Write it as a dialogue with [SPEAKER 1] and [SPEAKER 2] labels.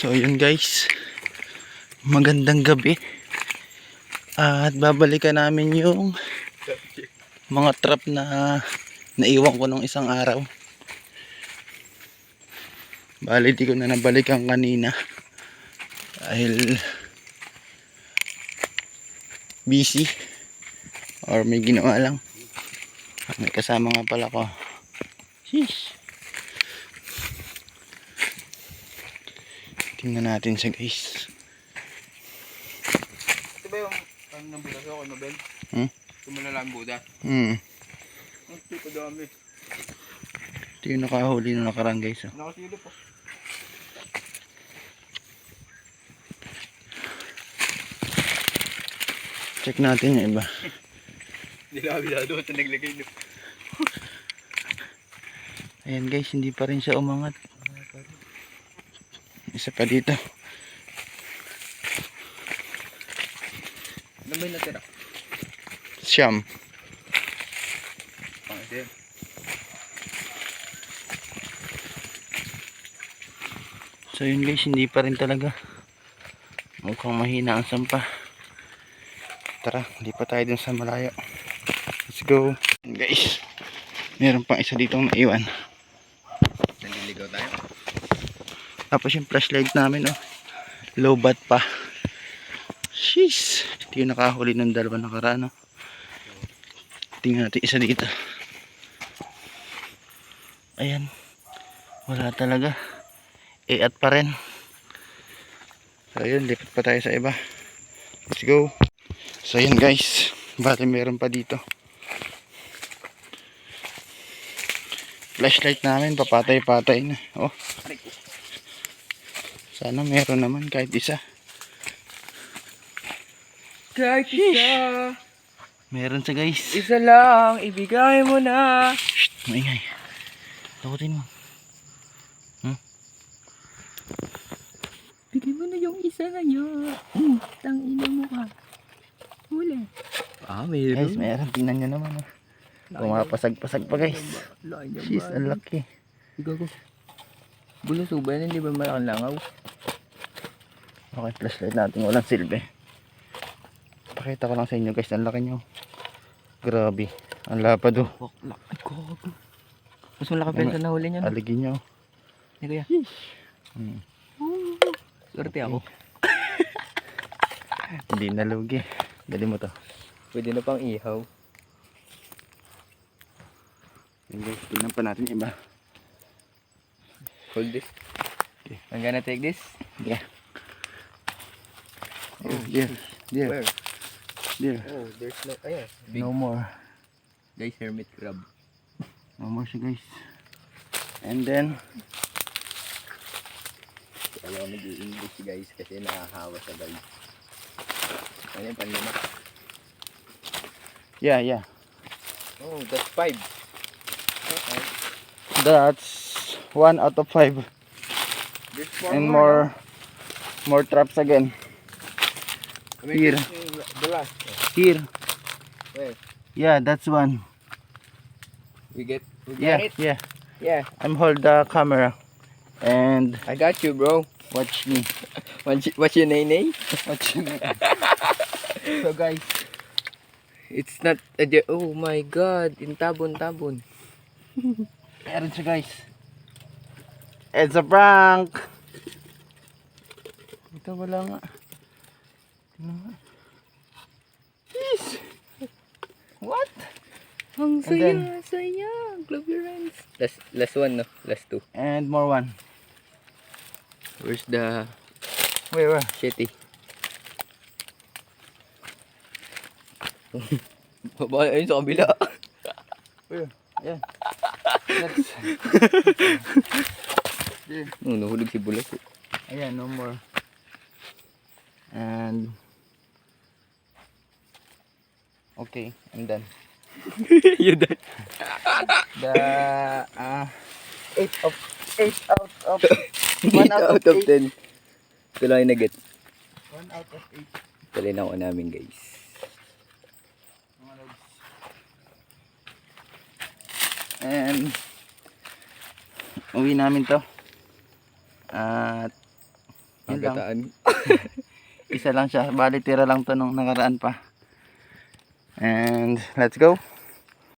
[SPEAKER 1] So yun guys. Magandang gabi. At babalikan namin yung mga trap na naiwan ko nung isang araw. Bali di ko na nabalikan kanina. Dahil busy. Or may ginawa lang. May kasama nga pala ko. Sheesh. Tingnan natin siya guys.
[SPEAKER 2] Ito ba yung ano ng bilas ako, Nobel?
[SPEAKER 1] Hmm?
[SPEAKER 2] Tumala lang Buda.
[SPEAKER 1] Hmm.
[SPEAKER 2] Ang tipo dami.
[SPEAKER 1] Ito yung nakahuli nung nakaraan guys. Oh.
[SPEAKER 2] Nakasilip po.
[SPEAKER 1] Check natin yung iba.
[SPEAKER 2] Hindi na kabisado ito naglagay nyo.
[SPEAKER 1] Ayan guys, hindi pa rin siya umangat. Isa pa dito.
[SPEAKER 2] Ano ba yung natira?
[SPEAKER 1] Siyam.
[SPEAKER 2] Pang yan.
[SPEAKER 1] So yun guys, hindi pa rin talaga. Mukhang mahina ang sampa. Tara, hindi pa tayo dun sa malayo. Let's go. Guys, meron pang isa ditong naiwan.
[SPEAKER 2] Naliligaw tayo.
[SPEAKER 1] Tapos yung flashlight namin, oh. Low bat pa. Sheesh. Ito yung nakahuli ng dalawa nakaraan, oh. Tingnan natin isa dito. Ayan. Wala talaga. E at pa rin. So yun, lipat pa tayo sa iba. Let's go. So yun guys. Bali meron pa dito. Flashlight namin, papatay-patay na. Oh. Sana meron naman kahit isa.
[SPEAKER 2] Kahit isa,
[SPEAKER 1] Meron sa guys.
[SPEAKER 2] isa lang, ibigay mo na.
[SPEAKER 1] Shh, maingay. Takutin mo.
[SPEAKER 3] Bigay mo na yung isa na yun. Mm, tangina mo ka. Huli.
[SPEAKER 2] Ah,
[SPEAKER 1] Guys, meron. Tingnan nyo naman. Oh. Pumapasag-pasag pa guys. Jeez, ang laki.
[SPEAKER 3] Ikaw ko. Buluso ba yan? Hindi ba malaking langaw?
[SPEAKER 1] Okay, flashlight natin. Walang silbi. Pakita ko lang sa inyo guys. Ang laki nyo. Grabe. Ang lapad oh.
[SPEAKER 3] Fuck, laki ko. Mas malaki pa yun sa nahuli niya. no?
[SPEAKER 1] Aligin nyo.
[SPEAKER 3] Hindi kuya.
[SPEAKER 1] Hmm.
[SPEAKER 3] Swerte ako.
[SPEAKER 1] Hindi nalugi. Dali mo to.
[SPEAKER 3] Pwede na pang ihaw.
[SPEAKER 1] Tingnan pa natin yung iba.
[SPEAKER 3] Hold this. I'm gonna take this.
[SPEAKER 1] Yeah. Oh, dear. Dear.
[SPEAKER 3] Where?
[SPEAKER 1] Dear.
[SPEAKER 3] Oh, there's no... Ayan. Big
[SPEAKER 1] No more.
[SPEAKER 3] guys, hermit crab.
[SPEAKER 1] No more siya guys. And then,
[SPEAKER 3] Alam mo mag-i-English guys kasi nakahawa sa guys. Ano yung panlima?
[SPEAKER 1] yeah, yeah.
[SPEAKER 3] Oh, that's five. Okay.
[SPEAKER 1] That's one out of five.
[SPEAKER 3] There's four
[SPEAKER 1] And more, more traps again. here.
[SPEAKER 3] The last.
[SPEAKER 1] Here.
[SPEAKER 3] Where?
[SPEAKER 1] Yeah, that's one.
[SPEAKER 3] We get, we got
[SPEAKER 1] Yeah,
[SPEAKER 3] it?
[SPEAKER 1] yeah.
[SPEAKER 3] Yeah.
[SPEAKER 1] I'm hold the camera. And
[SPEAKER 3] I got you, bro.
[SPEAKER 1] watch me.
[SPEAKER 3] Y- what's your name?
[SPEAKER 1] Watch me. so guys,
[SPEAKER 3] It's not a Oh my god, in intabon tabon.
[SPEAKER 1] meron siya guys. It's a prank. Ito wala nga. Tingnan nga. Jeez. What?
[SPEAKER 3] Ang
[SPEAKER 1] And then-
[SPEAKER 3] saya, saya. Glove your hands. Last, last one, no? Last two.
[SPEAKER 1] And more one.
[SPEAKER 3] Where's the
[SPEAKER 1] Wait, where?
[SPEAKER 3] shetty? Baka ayun sa kabila.
[SPEAKER 1] Yeah. That's,
[SPEAKER 3] Oh, nahulog si Bulas. eh.
[SPEAKER 1] ayan, no more. And okay, I'm done.
[SPEAKER 3] Yun dahil.
[SPEAKER 1] The uh, eight of eight out of One out
[SPEAKER 3] out
[SPEAKER 1] of
[SPEAKER 3] of ten. Lang yung nag-get.
[SPEAKER 1] one out of eight.
[SPEAKER 3] Talin ako namin guys.
[SPEAKER 1] And uwi namin to. At Yun. Isa lang siya. Bali, tira lang to nung nakaraan pa. And let's go.